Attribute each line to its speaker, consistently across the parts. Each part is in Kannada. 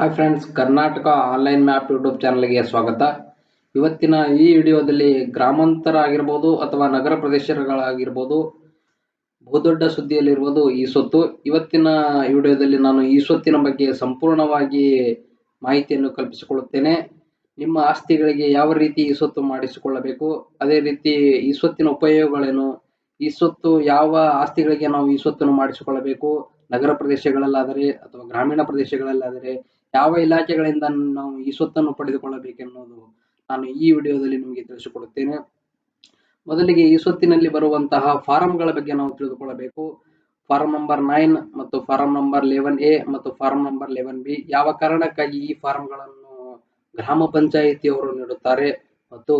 Speaker 1: Hi friends Karnataka online map YouTube ಚಾನಲ್ಗೆ ಸ್ವಾಗತ. ಇವತ್ತಿನ ಈ ವಿಡಿಯೋದಲ್ಲಿ ಗ್ರಾಮಾಂತರ ಆಗಿರ್ಬೋದು ಅಥವಾ ನಗರ ಪ್ರದೇಶಗಳಾಗಿರ್ಬೋದು, ಬಹುದೊಡ್ಡ ಸುದ್ದಿಯಲ್ಲಿರುವುದು ಈ ಸೊತ್ತು. ಇವತ್ತಿನ ವಿಡಿಯೋದಲ್ಲಿ ನಾನು ಈ ಸೊತ್ತಿನ ಬಗ್ಗೆ ಸಂಪೂರ್ಣವಾಗಿ ಮಾಹಿತಿಯನ್ನು ಕಲ್ಪಿಸಿಕೊಳ್ಳುತ್ತೇನೆ. ನಿಮ್ಮ ಆಸ್ತಿಗಳಿಗೆ ಯಾವ ರೀತಿ ಈ ಸೊತ್ತು ಮಾಡಿಸಿಕೊಳ್ಳಬೇಕು, ಅದೇ ರೀತಿ ಈ ಸೊತ್ತಿನ ಉಪಯೋಗಗಳೇನು, ಈ ಸೊತ್ತು ಯಾವ ಆಸ್ತಿಗಳಿಗೆ ನಾವು ಈ ಸೊತ್ತನ್ನು ಮಾಡಿಸಿಕೊಳ್ಳಬೇಕು, ನಗರ ಪ್ರದೇಶಗಳಲ್ಲಾದರೆ ಅಥವಾ ಗ್ರಾಮೀಣ ಪ್ರದೇಶಗಳಲ್ಲಾದರೆ ಯಾವ ಇಲಾಖೆಗಳಿಂದ ನಾವು ಈ ಸ್ವತ್ತನ್ನು ಪಡೆದುಕೊಳ್ಳಬೇಕೆನ್ನುವುದು ನಾನು ಈ ವಿಡಿಯೋದಲ್ಲಿ ನಿಮಗೆ ತಿಳಿಸಿಕೊಡುತ್ತೇನೆ. ಮೊದಲಿಗೆ ಈ ಸ್ವತ್ತಿನಲ್ಲಿ ಬರುವಂತಹ ಫಾರಂಗಳ ಬಗ್ಗೆ ನಾವು ತಿಳಿದುಕೊಳ್ಳಬೇಕು. ಫಾರಂ ನಂಬರ್ ನೈನ್ ಮತ್ತು ಫಾರಂ ನಂಬರ್ ಲೆವೆನ್ ಎ ಮತ್ತು ಫಾರಂ ನಂಬರ್ ಲೆವೆನ್ ಬಿ ಯಾವ ಕಾರಣಕ್ಕಾಗಿ ಈ ಫಾರಂಗಳನ್ನು ಗ್ರಾಮ ಪಂಚಾಯಿತಿಯವರು ನೀಡುತ್ತಾರೆ ಮತ್ತು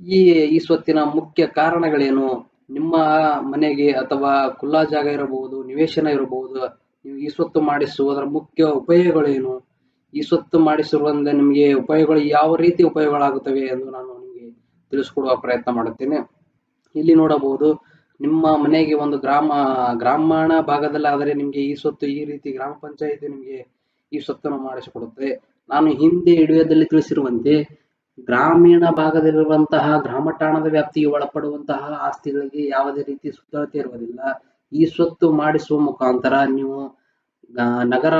Speaker 1: ಈ ಈ ಸ್ವತ್ತಿನ ಮುಖ್ಯ ಕಾರಣಗಳೇನು? ನಿಮ್ಮ ಮನೆಗೆ ಅಥವಾ ಖುಲ್ಲಾ ಜಾಗ ಇರಬಹುದು, ನಿವೇಶನ ಇರಬಹುದು, ನೀವು ಈ ಸ್ವತ್ತು ಮಾಡಿಸುವುದರ ಮುಖ್ಯ ಉಪಯೋಗಗಳೇನು? ಈ ಸ್ವತ್ತು ಮಾಡಿಸಿರುವುದರಿಂದ ನಿಮಗೆ ಉಪಯೋಗಗಳು ಯಾವ ರೀತಿ ಉಪಯೋಗಗಳಾಗುತ್ತವೆ ಎಂದು ನಾನು ನಿಮಗೆ ತಿಳಿಸಿಕೊಡುವ ಪ್ರಯತ್ನ ಮಾಡುತ್ತೇನೆ. ಇಲ್ಲಿ ನೋಡಬಹುದು ನಿಮ್ಮ ಮನೆಗೆ ಒಂದು ಗ್ರಾಮ, ಗ್ರಾಮಾಣ ಭಾಗದಲ್ಲಾದರೆ ನಿಮಗೆ ಈ ಸ್ವತ್ತು ಈ ರೀತಿ ಗ್ರಾಮ ಪಂಚಾಯಿತಿ ನಿಮಗೆ ಈ ಸ್ವತ್ತನ್ನು ಮಾಡಿಸಿಕೊಡುತ್ತದೆ ನಾನು ಹಿಂದೆ ವಿಡಿಯೋದಲ್ಲಿ ತಿಳಿಸಿರುವಂತೆ ಗ್ರಾಮೀಣ ಭಾಗದಲ್ಲಿರುವಂತಹ ಗ್ರಾಮ ಠಾಣದ ವ್ಯಾಪ್ತಿಗೆ ಒಳಪಡುವಂತಹ ಆಸ್ತಿಗಳಿಗೆ ಯಾವುದೇ ರೀತಿ ಸುತ್ತಳತೆ ಇರುವುದಿಲ್ಲ. ಈ ಸ್ವತ್ತು ಮಾಡಿಸುವ ಮುಖಾಂತರ ನೀವು ನಗರ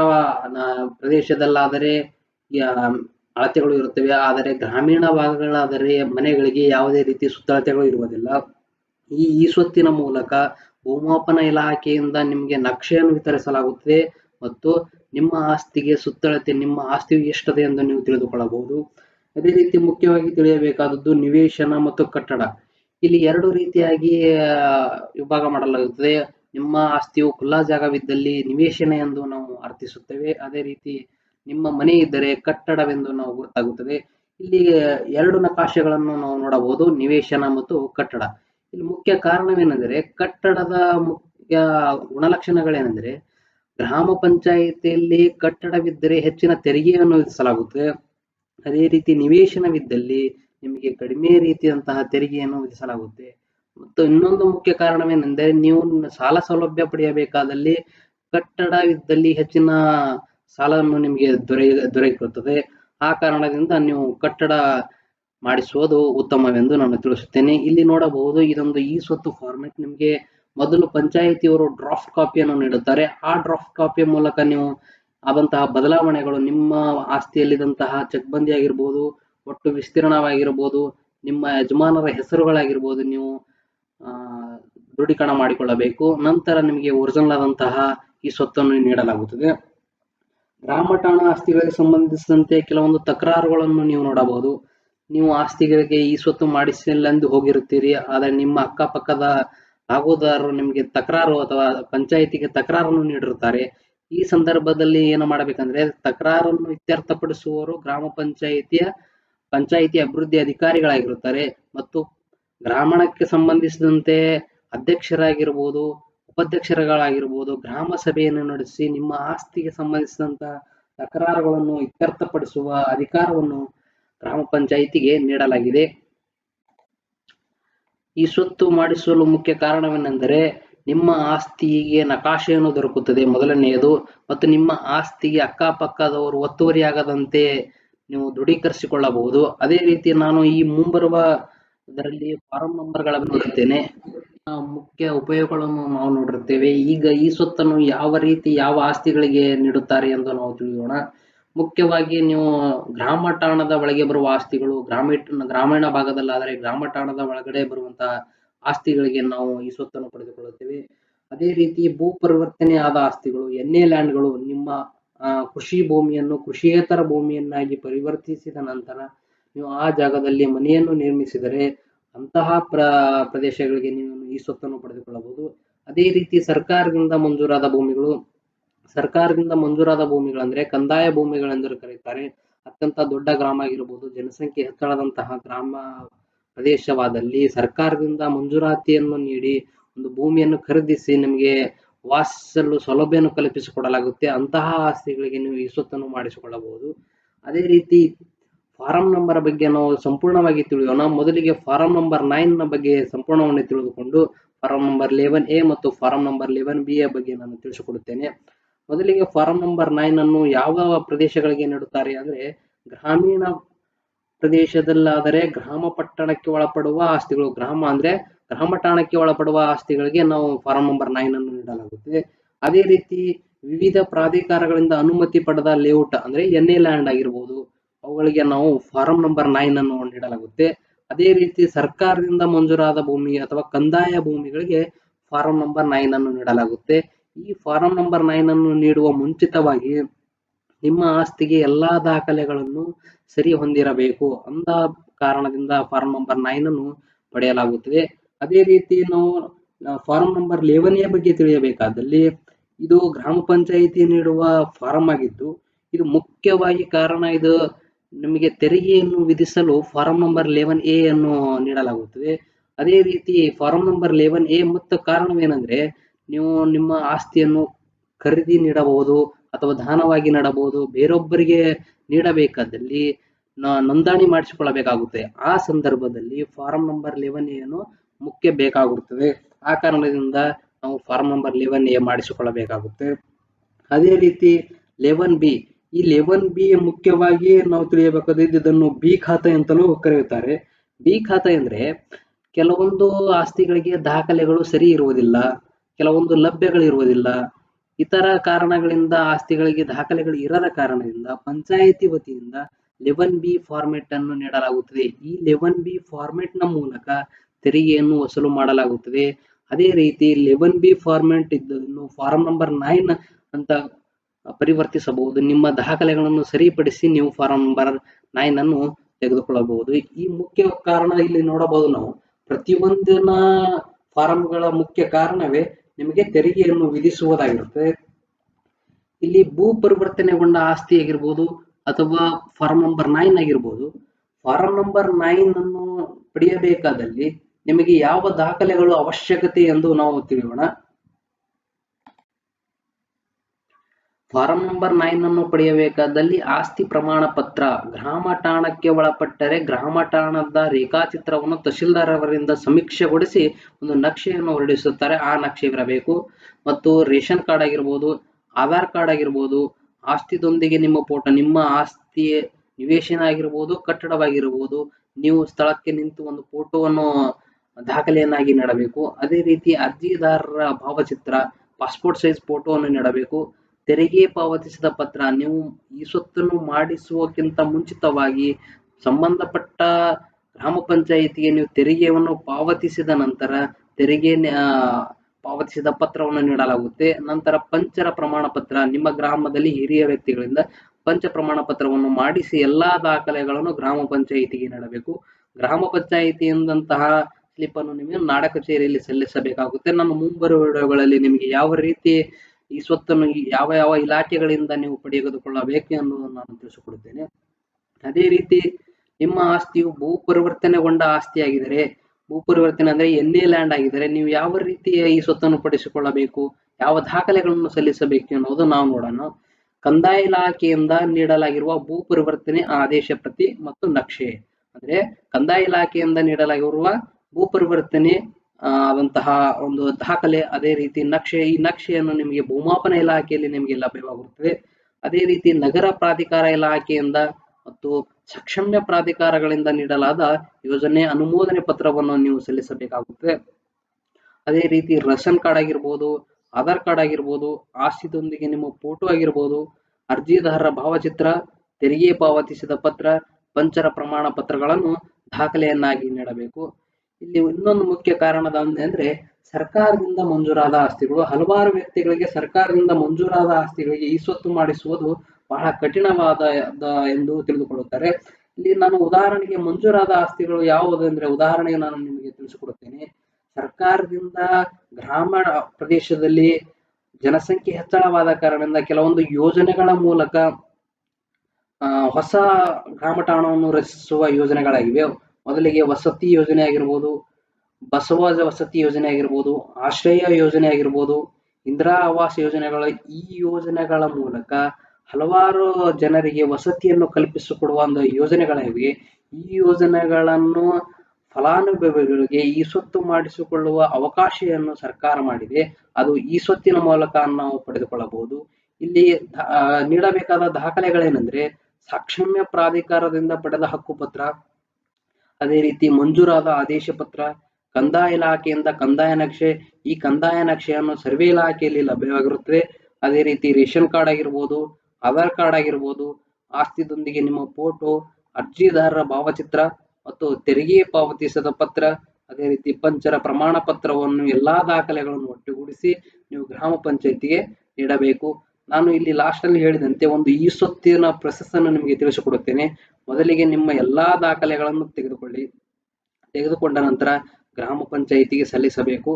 Speaker 1: ಪ್ರದೇಶದಲ್ಲಾದರೆ ಅಳತೆಗಳು ಇರುತ್ತವೆ. ಆದರೆ ಗ್ರಾಮೀಣ ಭಾಗಗಳಾದರೆ ಮನೆಗಳಿಗೆ ಯಾವುದೇ ರೀತಿ ಸುತ್ತಳತೆಗಳು ಇರುವುದಿಲ್ಲ. ಈ ಈ ಸ್ವತ್ತಿನ ಮೂಲಕ ಭೂಮಾಪನ ಇಲಾಖೆಯಿಂದ ನಿಮಗೆ ನಕ್ಷೆಯನ್ನು ವಿತರಿಸಲಾಗುತ್ತದೆ ಮತ್ತು ನಿಮ್ಮ ಆಸ್ತಿಗೆ ಸುತ್ತಳತೆ ನಿಮ್ಮ ಆಸ್ತಿಯು ಎಷ್ಟಿದೆ ಎಂದು ನೀವು ತಿಳಿದುಕೊಳ್ಳಬಹುದು. ಅದೇ ರೀತಿ ಮುಖ್ಯವಾಗಿ ತಿಳಿಯಬೇಕಾದದ್ದು ನಿವೇಶನ ಮತ್ತು ಕಟ್ಟಡ. ಇಲ್ಲಿ ಎರಡು ರೀತಿಯಾಗಿ ವಿಭಾಗ ಮಾಡಲಾಗುತ್ತದೆ. ನಿಮ್ಮ ಆಸ್ತಿಯು ಖುಲ್ಲಾ ಜಾಗವಿದ್ದಲ್ಲಿ ನಿವೇಶನ ಎಂದು ನಾವು ಅರ್ಥಿಸುತ್ತೇವೆ. ಅದೇ ರೀತಿ ನಿಮ್ಮ ಮನೆ ಇದ್ದರೆ ಕಟ್ಟಡವೆಂದು ನಾವು ಗೊತ್ತಾಗುತ್ತದೆ. ಇಲ್ಲಿ ಎರಡು ನಕಾಶೆಗಳನ್ನು ನಾವು ನೋಡಬಹುದು, ನಿವೇಶನ ಮತ್ತು ಕಟ್ಟಡ. ಇಲ್ಲಿ ಮುಖ್ಯ ಕಾರಣವೇನೆಂದರೆ ಕಟ್ಟಡದ ಮುಖ್ಯ ಗುಣಲಕ್ಷಣಗಳೇನೆಂದರೆ ಗ್ರಾಮ ಪಂಚಾಯಿತಿಯಲ್ಲಿ ಕಟ್ಟಡವಿದ್ದರೆ ಹೆಚ್ಚಿನ ತೆರಿಗೆಯನ್ನು ವಿಧಿಸಲಾಗುತ್ತದೆ. ಅದೇ ರೀತಿ ನಿವೇಶನವಿದ್ದಲ್ಲಿ ನಿಮಗೆ ಕಡಿಮೆ ರೀತಿಯಂತಹ ತೆರಿಗೆಯನ್ನು ವಿಧಿಸಲಾಗುತ್ತೆ. ಮತ್ತು ಇನ್ನೊಂದು ಮುಖ್ಯ ಕಾರಣವೇನೆಂದರೆ ನೀವು ಸಾಲ ಸೌಲಭ್ಯ ಪಡೆಯಬೇಕಾದಲ್ಲಿ ಕಟ್ಟಡವಿದ್ದಲ್ಲಿ ಹೆಚ್ಚಿನ ಸಾಲವನ್ನು ನಿಮಗೆ ದೊರೆಯ ದೊರೆಯುತ್ತದೆ. ಆ ಕಾರಣದಿಂದ ನೀವು ಕಟ್ಟಡ ಮಾಡಿಸುವುದು ಉತ್ತಮವೆಂದು ನಾನು ತಿಳಿಸುತ್ತೇನೆ. ಇಲ್ಲಿ ನೋಡಬಹುದು ಇದೊಂದು ಈ ಸ್ವತ್ತು ಫಾರ್ಮೆಟ್ ನಿಮಗೆ ಮೊದಲು ಪಂಚಾಯಿತಿಯವರು ಡ್ರಾಫ್ಟ್ ಕಾಪಿಯನ್ನು ನೀಡುತ್ತಾರೆ. ಆ ಡ್ರಾಫ್ಟ್ ಕಾಪಿಯ ಮೂಲಕ ನೀವು ಆದಂತಹ ಬದಲಾವಣೆಗಳು ನಿಮ್ಮ ಆಸ್ತಿಯಲ್ಲಿದ್ದಂತಹ ಚಕ್ಬಂದಿ ಆಗಿರ್ಬೋದು ಒಟ್ಟು ವಿಸ್ತೀರ್ಣವಾಗಿರ್ಬೋದು, ನಿಮ್ಮ ಯಜಮಾನರ ಹೆಸರುಗಳಾಗಿರ್ಬೋದು, ನೀವು ದೃಢೀಕರಣ ಮಾಡಿಕೊಳ್ಳಬೇಕು. ನಂತರ ನಿಮಗೆ ಒರಿಜಿನಲ್ ಆದಂತಹ ಈ ಸ್ವತ್ತನ್ನು ನೀಡಲಾಗುತ್ತದೆ. ಗ್ರಾಮ ಠಾಣಾ ಆಸ್ತಿಗಳಿಗೆ ಸಂಬಂಧಿಸಿದಂತೆ ಕೆಲವೊಂದು ತಕರಾರುಗಳನ್ನು ನೀವು ನೋಡಬಹುದು. ನೀವು ಆಸ್ತಿಗಳಿಗೆ ಈ ಸ್ವತ್ತು ಎಂದು ಹೋಗಿರುತ್ತೀರಿ. ಆದರೆ ನಿಮ್ಮ ಅಕ್ಕಪಕ್ಕದ ಆಗುದಾರರು ನಿಮಗೆ ತಕರಾರು ಅಥವಾ ಪಂಚಾಯಿತಿಗೆ ತಕರಾರನ್ನು ನೀಡಿರುತ್ತಾರೆ. ಈ ಸಂದರ್ಭದಲ್ಲಿ ಏನು ಮಾಡಬೇಕಂದ್ರೆ ತಕರಾರನ್ನು ಇತ್ಯರ್ಥಪಡಿಸುವವರು ಗ್ರಾಮ ಪಂಚಾಯಿತಿಯ, ಪಂಚಾಯಿತಿ ಅಭಿವೃದ್ಧಿ ಅಧಿಕಾರಿಗಳಾಗಿರುತ್ತಾರೆ. ಮತ್ತು ಗ್ರಾಮಕ್ಕೆ ಸಂಬಂಧಿಸಿದಂತೆ ಅಧ್ಯಕ್ಷರಾಗಿರ್ಬೋದು, ಉಪಾಧ್ಯಕ್ಷರುಗಳಾಗಿರ್ಬೋದು, ಗ್ರಾಮ ಸಭೆಯನ್ನು ನಡೆಸಿ ನಿಮ್ಮ ಆಸ್ತಿಗೆ ಸಂಬಂಧಿಸಿದಂತ ತಕರಾರುಗಳನ್ನು ಇತ್ಯರ್ಥಪಡಿಸುವ ಅಧಿಕಾರವನ್ನು ಗ್ರಾಮ ಪಂಚಾಯಿತಿಗೆ ನೀಡಲಾಗಿದೆ. ಈ ಸ್ವತ್ತು ಮಾಡಿಸಲು ಮುಖ್ಯ ಕಾರಣವೇನೆಂದರೆ ನಿಮ್ಮ ಆಸ್ತಿಗೆ ನಕಾಶೆಯನ್ನು ದೊರಕುತ್ತದೆ. ಮೊದಲನೆಯದು, ಮತ್ತು ನಿಮ್ಮ ಆಸ್ತಿಗೆ ಅಕ್ಕಪಕ್ಕದವರು ಒತ್ತುವರಿಯಾಗದಂತೆ ನೀವು ದೃಢೀಕರಿಸಿಕೊಳ್ಳಬಹುದು. ಅದೇ ರೀತಿ ನಾನು ಈ ಮುಂಬರುವ ಇದರಲ್ಲಿ ಫಾರಂ ನಂಬರ್ಗಳನ್ನು ನೋಡುತ್ತೇನೆ ಮುಖ್ಯ ಉಪಯೋಗಗಳನ್ನು ನಾವು ನೋಡಿರುತ್ತೇವೆ ಈಗ ಈ ಸ್ವತ್ತನ್ನು ಯಾವ ರೀತಿ, ಯಾವ ಆಸ್ತಿಗಳಿಗೆ ನೀಡುತ್ತಾರೆ ಎಂದು ನಾವು ತಿಳಿಯೋಣ. ಮುಖ್ಯವಾಗಿ ನೀವು ಗ್ರಾಮ ಠಾಣದ ಒಳಗೆ ಬರುವ ಆಸ್ತಿಗಳು, ಗ್ರಾಮೀಣ ಗ್ರಾಮೀಣ ಭಾಗದಲ್ಲಾದರೆ ಗ್ರಾಮ ಠಾಣದ ಒಳಗಡೆ ಬರುವಂತಹ ಆಸ್ತಿಗಳಿಗೆ ನಾವು ಈ ಸ್ವತ್ತನ್ನು ಪಡೆದುಕೊಳ್ಳುತ್ತೇವೆ. ಅದೇ ರೀತಿ ಭೂ ಪರಿವರ್ತನೆ ಆದ ಆಸ್ತಿಗಳು ಎನ್ಎ ಲ್ಯಾಂಡ್ಗಳು ನಿಮ್ಮ ಕೃಷಿ ಭೂಮಿಯನ್ನು ಕೃಷಿಯೇತರ ಭೂಮಿಯನ್ನಾಗಿ ಪರಿವರ್ತಿಸಿದ ನಂತರ ನೀವು ಆ ಜಾಗದಲ್ಲಿ ಮನೆಯನ್ನು ನಿರ್ಮಿಸಿದರೆ ಅಂತಹ ಪ್ರ, ಪ್ರದೇಶಗಳಿಗೆ ನೀವು ಈ ಸ್ವತ್ತನ್ನು ಪಡೆದುಕೊಳ್ಳಬಹುದು. ಅದೇ ರೀತಿ ಸರ್ಕಾರದಿಂದ ಮಂಜೂರಾದ ಭೂಮಿಗಳು, ಸರ್ಕಾರದಿಂದ ಮಂಜೂರಾದ ಭೂಮಿಗಳಂದ್ರೆ ಕಂದಾಯ ಭೂಮಿಗಳೆಂದು ಕರೆಯುತ್ತಾರೆ. ಅತ್ಯಂತ ದೊಡ್ಡ ಗ್ರಾಮ ಆಗಿರಬಹುದು ಜನಸಂಖ್ಯೆ ಹೆಚ್ಚಳದಂತಹ ಗ್ರಾಮ ಪ್ರದೇಶವಾದಲ್ಲಿ ಸರ್ಕಾರದಿಂದ ಮಂಜೂರಾತಿಯನ್ನು ನೀಡಿ ಒಂದು ಭೂಮಿಯನ್ನು ಖರೀದಿಸಿ ನಿಮಗೆ ವಾಸಿಸಲು ಸೌಲಭ್ಯವನ್ನು ಕಲ್ಪಿಸಿಕೊಡಲಾಗುತ್ತೆ. ಅಂತಹ ಆಸ್ತಿಗಳಿಗೆ ನೀವು ಈ ಸ್ವತ್ತನ್ನು ಮಾಡಿಸಿಕೊಳ್ಳಬಹುದು. ಅದೇ ರೀತಿ ಫಾರಂ ನಂಬರ್ ಬಗ್ಗೆ ನಾವು ಸಂಪೂರ್ಣವಾಗಿ ತಿಳಿಯೋಣ. ಮೊದಲಿಗೆ ಫಾರಂ ನಂಬರ್ ನೈನ್ನ ಬಗ್ಗೆ ಸಂಪೂರ್ಣವಾಗಿ ತಿಳಿದುಕೊಂಡು ಫಾರಂ ನಂಬರ್ ಲೆವೆನ್ ಎ ಮತ್ತು form number eleven B A ಬಗ್ಗೆ ನಾನು ತಿಳಿಸಿಕೊಡುತ್ತೇನೆ. ಮೊದಲಿಗೆ ಫಾರಂ ನಂಬರ್ ನೈನ್ ಅನ್ನು ಯಾವ ಪ್ರದೇಶಗಳಿಗೆ ನೀಡುತ್ತಾರೆ ಅಂದ್ರೆ ಗ್ರಾಮೀಣ ಪ್ರದೇಶದಲ್ಲಾದರೆ ಗ್ರಾಮ ಪಟ್ಟಣಕ್ಕೆ ಒಳಪಡುವ ಆಸ್ತಿಗಳು, ಗ್ರಾಮ ಅಂದ್ರೆ ಗ್ರಾಮ ಠಾಣಕ್ಕೆ ಒಳಪಡುವ ಆಸ್ತಿಗಳಿಗೆ ನಾವು ಫಾರಂ ನಂಬರ್ ನೈನ್ ಅನ್ನು ನೀಡಲಾಗುತ್ತದೆ. ಅದೇ ರೀತಿ ವಿವಿಧ ಪ್ರಾಧಿಕಾರಗಳಿಂದ ಅನುಮತಿ ಪಡೆದ ಲೇಔಟ್ ಅಂದ್ರೆ ಎನ್ ಎ ಲ್ಯಾಂಡ್ ಆಗಿರ್ಬೋದು ಅವುಗಳಿಗೆ ನಾವು ಫಾರಂ ನಂಬರ್ ನೈನ್ ಅನ್ನು ನೀಡಲಾಗುತ್ತೆ. ಅದೇ ರೀತಿ ಸರ್ಕಾರದಿಂದ ಮಂಜೂರಾದ ಭೂಮಿ ಅಥವಾ ಕಂದಾಯ ಭೂಮಿಗಳಿಗೆ ಫಾರಂ ನಂಬರ್ ನೈನ್ ಅನ್ನು ನೀಡಲಾಗುತ್ತೆ. ಈ ಫಾರಂ ನಂಬರ್ ನೈನ್ ಅನ್ನು ನೀಡುವ ಮುಂಚಿತವಾಗಿ ನಿಮ್ಮ ಆಸ್ತಿಗೆ ಎಲ್ಲಾ ದಾಖಲೆಗಳನ್ನು ಸರಿ ಹೊಂದಿರಬೇಕು ಅಂದ ಕಾರಣದಿಂದ ಫಾರಂ ನಂಬರ್ ನೈನ್ ಅನ್ನು ಪಡೆಯಲಾಗುತ್ತದೆ. ಅದೇ ರೀತಿ ನಾವು ಫಾರಂ ನಂಬರ್ ಲೆವೆನ್ ಬಗ್ಗೆ ತಿಳಿಯಬೇಕಾದಲ್ಲಿ ಇದು ಗ್ರಾಮ ಪಂಚಾಯಿತಿ ನೀಡುವ ಫಾರಂ ಆಗಿದ್ದು, ಇದು ಮುಖ್ಯವಾಗಿ ಕಾರಣ ಇದು ನಿಮಗೆ ತೆರಿಗೆಯನ್ನು ವಿಧಿಸಲು ಫಾರಂ ನಂಬರ್ ಲೆವೆನ್ ಎ ಅನ್ನು ನೀಡಲಾಗುತ್ತದೆ. ಅದೇ ರೀತಿ ಫಾರಂ ನಂಬರ್ ಲೆವೆನ್ ಎ ಮತ್ತು ಕಾರಣವೇನೆಂದರೆ ನೀವು ನಿಮ್ಮ ಆಸ್ತಿಯನ್ನು ಖರೀದಿ ನೀಡಬಹುದು ಅಥವಾ ದಾನವಾಗಿ ನೀಡಬಹುದು. ಬೇರೊಬ್ಬರಿಗೆ ನೀಡಬೇಕಾದಲ್ಲಿ ನೋಂದಣಿ ಮಾಡಿಸಿಕೊಳ್ಳಬೇಕಾಗುತ್ತದೆ ಆ ಸಂದರ್ಭದಲ್ಲಿ ಫಾರಂ ನಂಬರ್ ಲೆವೆನ್ ಎನ್ನು ಮುಖ್ಯ ಬೇಕಾಗುತ್ತದೆ. ಆ ಕಾರಣದಿಂದ ನಾವು ಫಾರಂ ನಂಬರ್ ಲೆವೆನ್ ಎ ಮಾಡಿಸಿಕೊಳ್ಳಬೇಕಾಗುತ್ತೆ. ಅದೇ ರೀತಿ ಲೆವೆನ್ ಬಿ ಈ ಲೆವೆನ್ ಬಿ ಮುಖ್ಯವಾಗಿ ನಾವು ತಿಳಿಯಬೇಕಾದ ಇದನ್ನು ಬಿ ಖಾತೆ ಅಂತಲೂ ಕರೆಯುತ್ತಾರೆ. ಬಿ ಖಾತೆ ಅಂದ್ರೆ ಕೆಲವೊಂದು ಆಸ್ತಿಗಳಿಗೆ ದಾಖಲೆಗಳು ಸರಿ ಇರುವುದಿಲ್ಲ, ಕೆಲವೊಂದು ಲಭ್ಯಗಳಿರುವುದಿಲ್ಲ ಇತರ ಕಾರಣಗಳಿಂದ ಆಸ್ತಿಗಳಿಗೆ ದಾಖಲೆಗಳು ಇರದ ಕಾರಣದಿಂದ ಪಂಚಾಯಿತಿ ವತಿಯಿಂದ ಲೆವೆನ್ ಬಿ ಫಾರ್ಮೆಟ್ ಅನ್ನು ನೀಡಲಾಗುತ್ತದೆ. ಈ ಲೆವೆನ್ ಬಿ ಫಾರ್ಮೆಟ್ನ ಮೂಲಕ ತೆರಿಗೆಯನ್ನು ವಸೂಲು ಮಾಡಲಾಗುತ್ತದೆ. ಅದೇ ರೀತಿ ಲೆವೆನ್ ಬಿ ಫಾರ್ಮೆಟ್ ಇದ್ದನ್ನು ಫಾರ್ಮ್ ನಂಬರ್ ನೈನ್ ಅಂತ ಪರಿವರ್ತಿಸಬಹುದು. ನಿಮ್ಮ ದಾಖಲೆಗಳನ್ನು ಸರಿಪಡಿಸಿ ನೀವು ಫಾರಂ ನಂಬರ್ ನೈನ್ ಅನ್ನು ತೆಗೆದುಕೊಳ್ಳಬಹುದು. ಈ ಮುಖ್ಯ ಕಾರಣ ಇಲ್ಲಿ ನೋಡಬಹುದು ನಾವು. ಪ್ರತಿಯೊಂದಿನ ಫಾರಂಗಳ ಮುಖ್ಯ ಕಾರಣವೇ ನಿಮಗೆ ತೆರಿಗೆಯನ್ನು ವಿಧಿಸುವುದಾಗಿರುತ್ತದೆ ಇಲ್ಲಿ ಭೂ ಪರಿವರ್ತನೆಗೊಂಡ ಆಸ್ತಿ ಆಗಿರ್ಬೋದು ಅಥವಾ ಫಾರಂ ನಂಬರ್ ನೈನ್ ಆಗಿರ್ಬೋದು. ಫಾರಂ ನಂಬರ್ ನೈನ್ ಅನ್ನು ಪಡೆಯಬೇಕಾದಲ್ಲಿ ನಿಮಗೆ ಯಾವ ದಾಖಲೆಗಳು ಅವಶ್ಯಕತೆ ಎಂದು ನಾವು ತಿಳಿಯೋಣ. ಫಾರಂ ನಂಬರ್ ನೈನ್ ಅನ್ನು ಪಡೆಯಬೇಕಾದಲ್ಲಿ ಆಸ್ತಿ ಪ್ರಮಾಣ ಪತ್ರ, ಗ್ರಾಮ ಠಾಣಕ್ಕೆ ಒಳಪಟ್ಟರೆ ಗ್ರಾಮ ಠಾಣದ ರೇಖಾಚಿತ್ರವನ್ನು ತಹಶೀಲ್ದಾರ್ ಅವರಿಂದ ಸಮೀಕ್ಷೆಗೊಳಿಸಿ ಒಂದು ನಕ್ಷೆಯನ್ನು ಹೊರಡಿಸುತ್ತಾರೆ. ಆ ನಕ್ಷೆ ಇರಬೇಕು. ಮತ್ತು ರೇಷನ್ ಕಾರ್ಡ್ ಆಗಿರ್ಬೋದು, ಆಧಾರ್ ಕಾರ್ಡ್ ಆಗಿರ್ಬೋದು, ಆಸ್ತಿದೊಂದಿಗೆ ನಿಮ್ಮ ಫೋಟೋ, ನಿಮ್ಮ ಆಸ್ತಿ ನಿವೇಶನ ಆಗಿರ್ಬೋದು, ಕಟ್ಟಡವಾಗಿರ್ಬೋದು, ನೀವು ಸ್ಥಳಕ್ಕೆ ನಿಂತು ಒಂದು ಫೋಟೋವನ್ನು ದಾಖಲೆಯನ್ನಾಗಿ ನೀಡಬೇಕು. ಅದೇ ರೀತಿ ಅರ್ಜಿದಾರರ ಭಾವಚಿತ್ರ, ಪಾಸ್ಪೋರ್ಟ್ ಸೈಜ್ ಫೋಟೋವನ್ನು ನೀಡಬೇಕು. ತೆರಿಗೆ ಪಾವತಿಸಿದ ಪತ್ರ, ನೀವು ಈ ಸ್ವತ್ತನ್ನು ಮಾಡಿಸುವಕ್ಕಿಂತ ಮುಂಚಿತವಾಗಿ ಸಂಬಂಧಪಟ್ಟ ಗ್ರಾಮ ಪಂಚಾಯಿತಿಗೆ ನೀವು ತೆರಿಗೆಯನ್ನು ಪಾವತಿಸಿದ ನಂತರ ತೆರಿಗೆ ಪಾವತಿಸಿದ ಪತ್ರವನ್ನು ನೀಡಲಾಗುತ್ತೆ. ನಂತರ ಪಂಚರ ಪ್ರಮಾಣ ಪತ್ರ, ನಿಮ್ಮ ಗ್ರಾಮದಲ್ಲಿ ಹಿರಿಯ ವ್ಯಕ್ತಿಗಳಿಂದ ಪಂಚ ಪ್ರಮಾಣ ಪತ್ರವನ್ನು ಮಾಡಿಸಿ ಎಲ್ಲಾ ದಾಖಲೆಗಳನ್ನು ಗ್ರಾಮ ಪಂಚಾಯಿತಿಗೆ ನೀಡಬೇಕು. ಗ್ರಾಮ ಪಂಚಾಯಿತಿಯಿಂದಂತಹ ಸ್ಲಿಪ್ ಅನ್ನು ನಿಮಗೆ ನಾಡ ಕಚೇರಿಯಲ್ಲಿ ಸಲ್ಲಿಸಬೇಕಾಗುತ್ತೆ. ನಮ್ಮ ಮುಂಬರುವ ವಿಡಿಯೋಗಳಲ್ಲಿ ನಿಮಗೆ ಯಾವ ರೀತಿ ಈ ಸ್ವತ್ತನ್ನು ಯಾವ ಯಾವ ಇಲಾಖೆಗಳಿಂದ ನೀವು ಪಡೆದುಕೊಳ್ಳಬೇಕು ಅನ್ನೋದನ್ನು ನಾನು ತಿಳಿಸಿಕೊಡುತ್ತೇನೆ. ಅದೇ ರೀತಿ ನಿಮ್ಮ ಆಸ್ತಿಯು ಭೂ ಪರಿವರ್ತನೆಗೊಂಡ ಆಸ್ತಿಯಾಗಿದ್ದರೆ, ಭೂ ಪರಿವರ್ತನೆ ಅಂದ್ರೆ ಎನ್ ಎ ಲ್ಯಾಂಡ್ ಆಗಿದ್ದರೆ ನೀವು ಯಾವ ರೀತಿಯ ಈ ಸ್ವತ್ತನ್ನು ಪಡಿಸಿಕೊಳ್ಳಬೇಕು, ಯಾವ ದಾಖಲೆಗಳನ್ನು ಸಲ್ಲಿಸಬೇಕು ಅನ್ನೋದು ನಾವು ನೋಡೋಣ. ಕಂದಾಯ ಇಲಾಖೆಯಿಂದ ನೀಡಲಾಗಿರುವ ಭೂ ಪರಿವರ್ತನೆ ಆದೇಶ ಪ್ರತಿ ಮತ್ತು ನಕ್ಷೆ. ಅಂದ್ರೆ ಕಂದಾಯ ಇಲಾಖೆಯಿಂದ ನೀಡಲಾಗಿರುವ ಭೂ ಪರಿವರ್ತನೆ ಆದಂತಹ ಒಂದು ದಾಖಲೆ, ಅದೇ ರೀತಿ ನಕ್ಷೆ, ಈ ನಕ್ಷೆಯನ್ನು ನಿಮಗೆ ಭೂಮಾಪನ ಇಲಾಖೆಯಲ್ಲಿ ನಿಮಗೆ ಲಭ್ಯವಾಗುತ್ತದೆ. ಅದೇ ರೀತಿ ನಗರ ಪ್ರಾಧಿಕಾರ ಇಲಾಖೆಯಿಂದ ಮತ್ತು ಸಕ್ಷಮ್ಯ ಪ್ರಾಧಿಕಾರಗಳಿಂದ ನೀಡಲಾದ ಯೋಜನೆ ಅನುಮೋದನೆ ಪತ್ರವನ್ನು ನೀವು ಸಲ್ಲಿಸಬೇಕಾಗುತ್ತದೆ. ಅದೇ ರೀತಿ ರೇಷನ್ ಕಾರ್ಡ್ ಆಗಿರ್ಬೋದು, ಆಧಾರ್ ಕಾರ್ಡ್ ಆಗಿರ್ಬೋದು, ಆಸ್ತಿದೊಂದಿಗೆ ನಿಮ್ಮ ಫೋಟೋ ಆಗಿರ್ಬೋದು, ಅರ್ಜಿದಾರರ ಭಾವಚಿತ್ರ, ತೆರಿಗೆ ಪಾವತಿಸಿದ ಪತ್ರ ಪಂಚರ ಪ್ರಮಾಣ ಪತ್ರಗಳನ್ನು ದಾಖಲೆಯನ್ನಾಗಿ ನೀಡಬೇಕು. ಇಲ್ಲಿ ಇನ್ನೊಂದು ಮುಖ್ಯ ಕಾರಣದ ಅಂದ್ರೆ ಸರ್ಕಾರದಿಂದ ಮಂಜೂರಾದ ಆಸ್ತಿಗಳು, ಹಲವಾರು ವ್ಯಕ್ತಿಗಳಿಗೆ ಸರ್ಕಾರದಿಂದ ಮಂಜೂರಾದ ಆಸ್ತಿಗಳಿಗೆ ಈ ಸ್ವತ್ತು ಮಾಡಿಸುವುದು ಬಹಳ ಕಠಿಣವಾದ ಎಂದು ತಿಳಿದುಕೊಳ್ಳುತ್ತಾರೆ. ಇಲ್ಲಿ ನಾನು ಉದಾಹರಣೆಗೆ ಮಂಜೂರಾದ ಆಸ್ತಿಗಳು ಯಾವುದು ಅಂದ್ರೆ ಉದಾಹರಣೆಗೆ ನಾನು ನಿಮಗೆ ತಿಳಿಸಿಕೊಡುತ್ತೇನೆ. ಸರ್ಕಾರದಿಂದ ಗ್ರಾಮೀಣ ಪ್ರದೇಶದಲ್ಲಿ ಜನಸಂಖ್ಯೆ ಹೆಚ್ಚಳವಾದ ಕಾರಣದಿಂದ ಕೆಲವೊಂದು ಯೋಜನೆಗಳ ಮೂಲಕ ಹೊಸ ಗ್ರಾಮ ಠಾಣವನ್ನು ರಚಿಸುವ ಯೋಜನೆಗಳಾಗಿವೆ. ಮೊದಲಿಗೆ ವಸತಿ ಯೋಜನೆ ಆಗಿರ್ಬೋದು ಬಸವ ವಸತಿ ಯೋಜನೆ ಆಗಿರ್ಬೋದು, ಆಶ್ರಯ ಯೋಜನೆ ಆಗಿರ್ಬೋದು, ಇಂದಿರಾ ಆವಾಸ್ ಯೋಜನೆಗಳ ಈ ಯೋಜನೆಗಳ ಮೂಲಕ ಹಲವಾರು ಜನರಿಗೆ ವಸತಿಯನ್ನು ಕಲ್ಪಿಸಿಕೊಡುವ ಒಂದು ಯೋಜನೆಗಳಿವೆ ಈ ಯೋಜನೆಗಳನ್ನು ಫಲಾನುಭವಿಗಳಿಗೆ ಈ ಸ್ವತ್ತು ಮಾಡಿಸಿಕೊಳ್ಳುವ ಅವಕಾಶವನ್ನು ಸರ್ಕಾರ ಮಾಡಿದೆ. ಅದು ಈ ಸ್ವತ್ತಿನ ಮೂಲಕ ನಾವು ಪಡೆದುಕೊಳ್ಳಬಹುದು. ಇಲ್ಲಿ ನೀಡಬೇಕಾದ ದಾಖಲೆಗಳೇನೆಂದ್ರೆ ಸಾಕ್ಷಮ್ಯ ಪ್ರಾಧಿಕಾರದಿಂದ ಪಡೆದ ಹಕ್ಕುಪತ್ರ ಅದೇ ರೀತಿ ಮಂಜೂರಾದ ಆದೇಶ ಪತ್ರ, ಕಂದಾಯ ಇಲಾಖೆಯಿಂದ ಕಂದಾಯ ನಕ್ಷೆ, ಈ ಕಂದಾಯ ನಕ್ಷೆಯನ್ನು ಸರ್ವೆ ಇಲಾಖೆಯಲ್ಲಿ ಲಭ್ಯವಾಗಿರುತ್ತದೆ. ಅದೇ ರೀತಿ ರೇಷನ್ ಕಾರ್ಡ್ ಆಗಿರ್ಬೋದು, ಆಧಾರ್ ಕಾರ್ಡ್ ಆಗಿರ್ಬೋದು, ಆಸ್ತಿದೊಂದಿಗೆ ನಿಮ್ಮ ಫೋಟೋ, ಅರ್ಜಿದಾರರ ಭಾವಚಿತ್ರ ಮತ್ತು ತೆರಿಗೆ ಪಾವತಿಸದ ಪತ್ರ, ಅದೇ ರೀತಿ ಪಂಚರ ಪ್ರಮಾಣ ಪತ್ರವನ್ನು ಎಲ್ಲಾ ದಾಖಲೆಗಳನ್ನು ಒಟ್ಟುಗೂಡಿಸಿ ನೀವು ಗ್ರಾಮ ಪಂಚಾಯತಿಗೆ ನೀಡಬೇಕು. ನಾನು ಇಲ್ಲಿ ಲಾಸ್ಟ್ ಅಲ್ಲಿ ಹೇಳಿದಂತೆ ಒಂದು ಈ ಸೊತ್ತಿನ ಪ್ರೊಸೆಸ್ ಅನ್ನು ನಿಮಗೆ ತಿಳಿಸಿಕೊಡುತ್ತೇನೆ. ಮೊದಲಿಗೆ ನಿಮ್ಮ ಎಲ್ಲಾ ದಾಖಲೆಗಳನ್ನು ತೆಗೆದುಕೊಳ್ಳಿ. ತೆಗೆದುಕೊಂಡ ನಂತರ ಗ್ರಾಮ ಪಂಚಾಯಿತಿಗೆ ಸಲ್ಲಿಸಬೇಕು.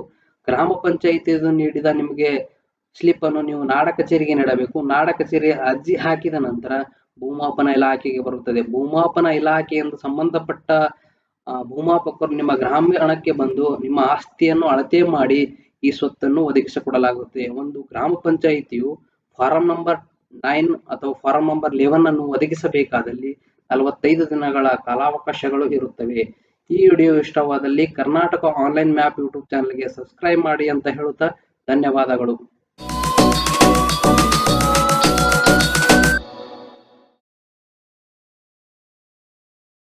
Speaker 1: ಗ್ರಾಮ ಪಂಚಾಯಿತಿ ನೀಡಿದ ನಿಮಗೆ ಸ್ಲಿಪ್ ಅನ್ನು ನೀವು ನಾಡ ಕಚೇರಿಗೆ ನೀಡಬೇಕು. ನಾಡ ಕಚೇರಿ ಅರ್ಜಿ ಹಾಕಿದ ನಂತರ ಭೂಮಾಪನ ಇಲಾಖೆಗೆ ಬರುತ್ತದೆ. ಭೂಮಾಪನ ಇಲಾಖೆಯಿಂದ ಸಂಬಂಧಪಟ್ಟ ಭೂಮಾಪಕರು ನಿಮ್ಮ ಗ್ರಾಮೀಣಕ್ಕೆ ಬಂದು ನಿಮ್ಮ ಆಸ್ತಿಯನ್ನು ಅಳತೆ ಮಾಡಿ ಈ ಸ್ವತ್ತನ್ನು ಒದಗಿಸಿಕೊಡಲಾಗುತ್ತೆ. ಒಂದು ಗ್ರಾಮ ಪಂಚಾಯಿತಿಯು ಫಾರಂ ನಂಬರ್ ನೈನ್ ಅಥವಾ ಫಾರಂ ನಂಬರ್ ಲೆವೆನ್ ಅನ್ನು ಒದಗಿಸಬೇಕಾದಲ್ಲಿ ನಲವತ್ತೈದು ದಿನಗಳ ಕಾಲಾವಕಾಶಗಳು ಇರುತ್ತವೆ. ಈ ವಿಡಿಯೋ ಇಷ್ಟವಾದಲ್ಲಿ ಕರ್ನಾಟಕ ಆನ್ಲೈನ್ ಮ್ಯಾಪ್ ಯೂಟ್ಯೂಬ್ ಚಾನಲ್ಗೆ ಸಬ್ಸ್ಕ್ರೈಬ್ ಮಾಡಿ ಅಂತ ಹೇಳುತ್ತಾ ಧನ್ಯವಾದಗಳು.